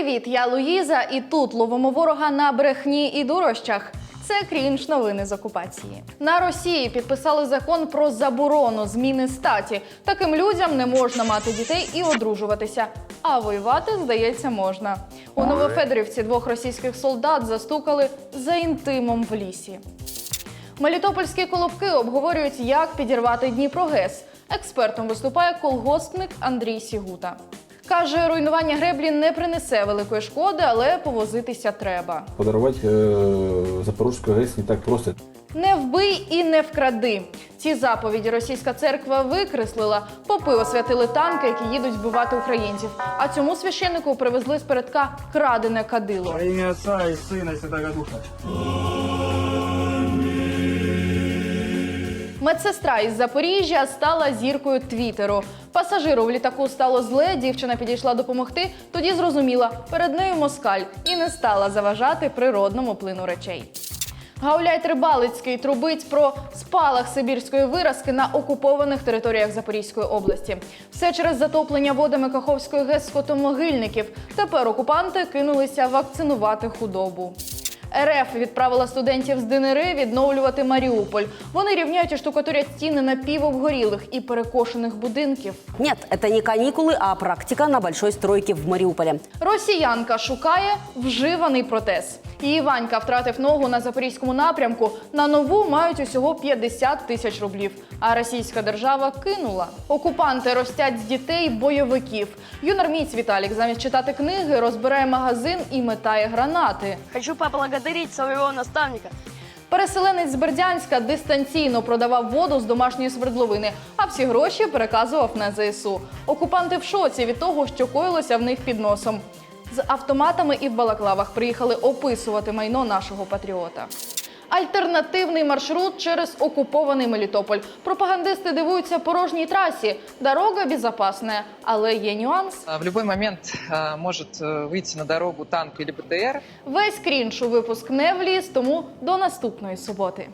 Привіт, я Луїза, і тут ловимо ворога на брехні і дурощах. Це крінж новини з окупації. На Росії підписали закон про заборону зміни статі. Таким людям не можна мати дітей і одружуватися. А воювати, здається, можна. У Новофедорівці двох російських солдат застукали за інтимом в лісі. Мелітопольські колобки обговорюють, як підірвати Дніпрогес. Експертом виступає колгоспник Андрій Сігута. Каже, руйнування греблі не принесе великої шкоди, але повозитися треба. Подорвать э, Запорожскую ГЭС не так просто. Не вбий і не вкради. Ці заповіді російська церква викреслила. Попи освятили танки, які їдуть вбивати українців. А цьому священнику привезли з передка крадене кадило. Во имя Отца и Сына и Святого Духа. Медсестра із Запоріжжя стала зіркою Твіттеру. Пасажиру в літаку стало зле. Дівчина підійшла допомогти. Тоді зрозуміла, перед нею москаль і не стала заважати природному плину речей. Гауляй Трибалицький трубить про спалах сибірської виразки на окупованих територіях Запорізької області. Все через затоплення водами Каховської ГЕС скотомогильників. Тепер окупанти кинулися вакцинувати худобу. РФ відправила студентів з ДНР відновлювати Маріуполь. Вони рівняють і штукатурять стіни напівобгорілих і перекошених будинків. Нет, это не каникулы, а практика на большой стройке в Мариуполе. Росіянка шукає вживаний протез. Її Ванька втратив ногу на запорізькому напрямку. На нову мають усього 50 тисяч рублів. А російська держава кинула. Окупанти ростять з дітей бойовиків. Юнармієць Віталік замість читати книги розбирає магазин і метає гранати. Хочу поблагодарить своего наставника. Переселенець з Бердянська дистанційно продавав воду з домашньої свердловини, а всі гроші переказував на ЗСУ. Окупанти в шоці від того, що коїлося в них під носом. З автоматами і в балаклавах приїхали описувати майно нашого патріота. Альтернативний маршрут через окупований Мелітополь. Пропагандисти дивуються порожній трасі. Дорога безпечна, але є нюанс. В любой момент може э, на дорогу танк або БТР. Весь крінж у випуск не вліз, тому до наступної суботи.